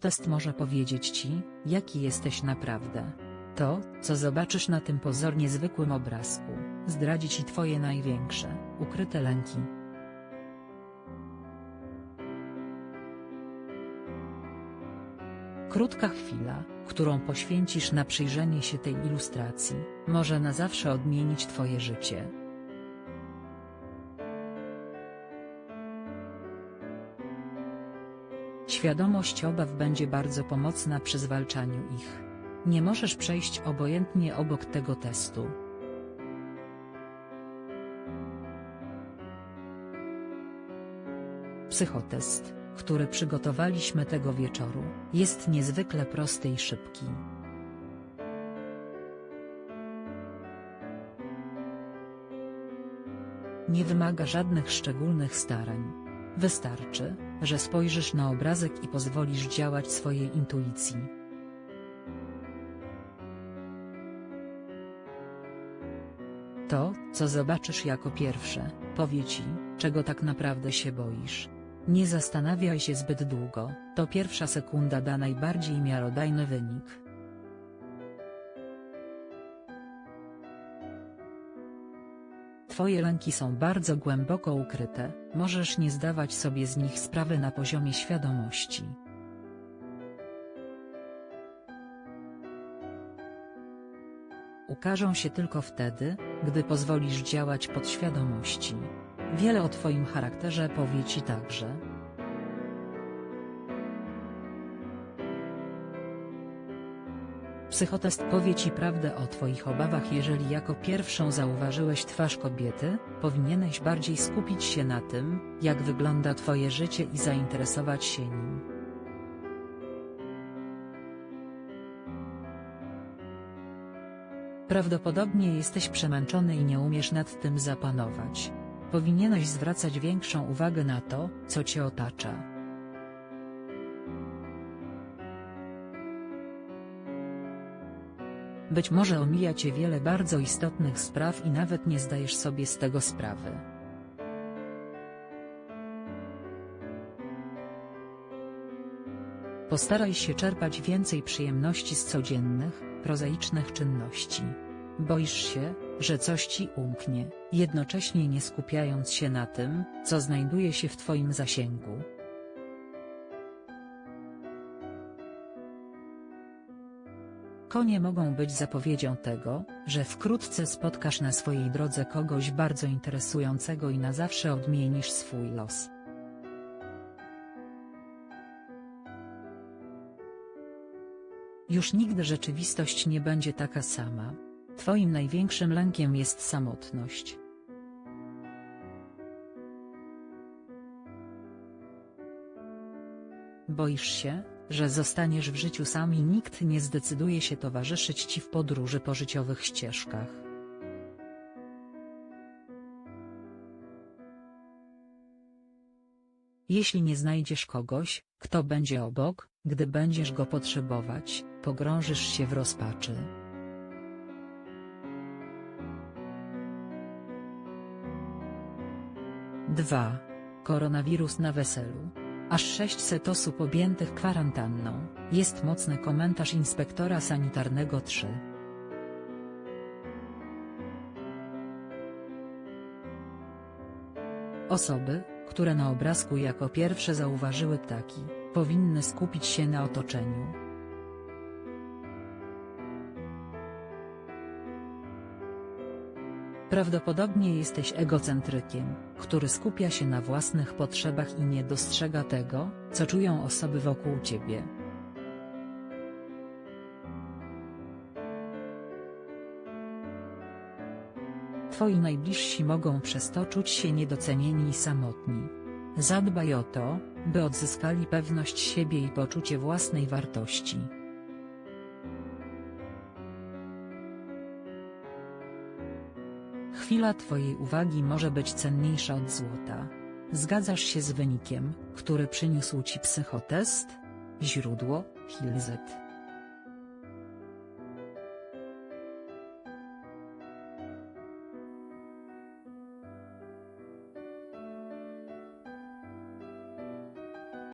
Psychotest może powiedzieć ci, jaki jesteś naprawdę. To, co zobaczysz na tym pozornie zwykłym obrazku, zdradzi ci twoje największe, ukryte lęki. Krótka chwila, którą poświęcisz na przyjrzenie się tej ilustracji, może na zawsze odmienić twoje życie. Świadomość obaw będzie bardzo pomocna przy zwalczaniu ich. Nie możesz przejść obojętnie obok tego testu. Psychotest, który przygotowaliśmy tego wieczoru, jest niezwykle prosty i szybki. Nie wymaga żadnych szczególnych starań. Wystarczy, że spojrzysz na obrazek i pozwolisz działać swojej intuicji. To, co zobaczysz jako pierwsze, powie ci, czego tak naprawdę się boisz. Nie zastanawiaj się zbyt długo, to pierwsza sekunda da najbardziej miarodajny wynik. Twoje lęki są bardzo głęboko ukryte, możesz nie zdawać sobie z nich sprawy na poziomie świadomości. Ukażą się tylko wtedy, gdy pozwolisz działać podświadomości. Wiele o Twoim charakterze powie Ci także. Psychotest powie Ci prawdę o Twoich obawach jeżeli jako pierwszą zauważyłeś twarz kobiety, powinieneś bardziej skupić się na tym, jak wygląda Twoje życie i zainteresować się nim. Prawdopodobnie jesteś przemęczony i nie umiesz nad tym zapanować. Powinieneś zwracać większą uwagę na to, co cię otacza. Być może omija cię wiele bardzo istotnych spraw i nawet nie zdajesz sobie z tego sprawy. Postaraj się czerpać więcej przyjemności z codziennych, prozaicznych czynności. Boisz się, że coś ci umknie, jednocześnie nie skupiając się na tym, co znajduje się w twoim zasięgu. Konie mogą być zapowiedzią tego, że wkrótce spotkasz na swojej drodze kogoś bardzo interesującego i na zawsze odmienisz swój los. Już nigdy rzeczywistość nie będzie taka sama. Twoim największym lękiem jest samotność. Boisz się, że zostaniesz w życiu sam i nikt nie zdecyduje się towarzyszyć ci w podróży po życiowych ścieżkach. Jeśli nie znajdziesz kogoś, kto będzie obok, gdy będziesz go potrzebować, pogrążysz się w rozpaczy. Dwa. Koronawirus na weselu. Aż 600 osób objętych kwarantanną, jest mocny komentarz inspektora sanitarnego 3. Osoby, które na obrazku jako pierwsze zauważyły ptaki, powinny skupić się na otoczeniu. Prawdopodobnie jesteś egocentrykiem, który skupia się na własnych potrzebach i nie dostrzega tego, co czują osoby wokół ciebie. Twoi najbliżsi mogą przez to czuć się niedocenieni i samotni. Zadbaj o to, by odzyskali pewność siebie i poczucie własnej wartości. Chwila Twojej uwagi może być cenniejsza od złota. Zgadzasz się z wynikiem, który przyniósł Ci psychotest? Źródło, Hilzet.